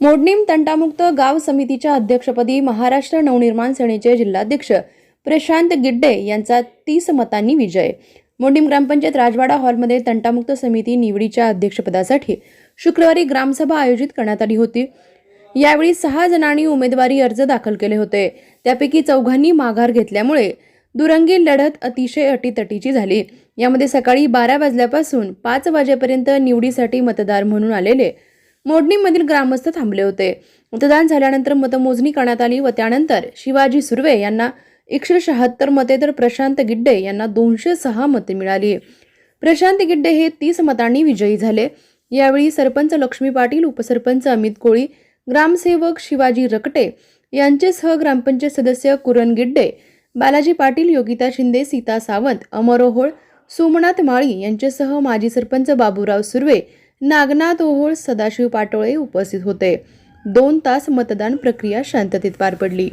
मोडणीम तंटामुक्त गाव समितीच्या अध्यक्षपदी महाराष्ट्र नवनिर्माण सेनेचे जिल्हाध्यक्ष प्रशांत गिड्डे यांचा तीस मतांनी विजय. मोडणीम ग्रामपंचायत राजवाडा हॉलमध्ये तंटामुक्त समिती निवडीच्या अध्यक्षपदासाठी शुक्रवारी ग्रामसभा आयोजित करण्यात आली होती. यावेळी सहा जणांनी उमेदवारी अर्ज दाखल केले होते. त्यापैकी चौघांनी माघार घेतल्यामुळे दुरंगी लढत अतिशय अटीतटीची झाली. यामध्ये सकाळी बारा वाजल्यापासून पाच वाजेपर्यंत निवडीसाठी मतदार म्हणून आलेले मोडणीमधील ग्रामस्थ थांबले होते. मतदान झाल्यानंतर मतमोजणी करण्यात आली व त्यानंतर शिवाजी सुर्वे यांना एकशे शहात्तर मते तर प्रशांत गिड्डे यांना दोनशे सहा मते मिळाली. प्रशांत गिड्डे हे तीस मतांनी विजयी झाले. यावेळी सरपंच लक्ष्मी पाटील उपसरपंच अमित कोळी ग्रामसेवक शिवाजी रकटे यांचेसह ग्रामपंचायत सदस्य कुरण गिड्डे बालाजी पाटील योगिता शिंदे सीता सावंत अमर ओहोळ सोमनाथ माळी यांच्यासह माजी सरपंच बाबूराव सुर्वे नागनाथ ओहोळ सदाशिव पाटोळे उपस्थित होते. दोन तास मतदान प्रक्रिया शांततेत पार पडली.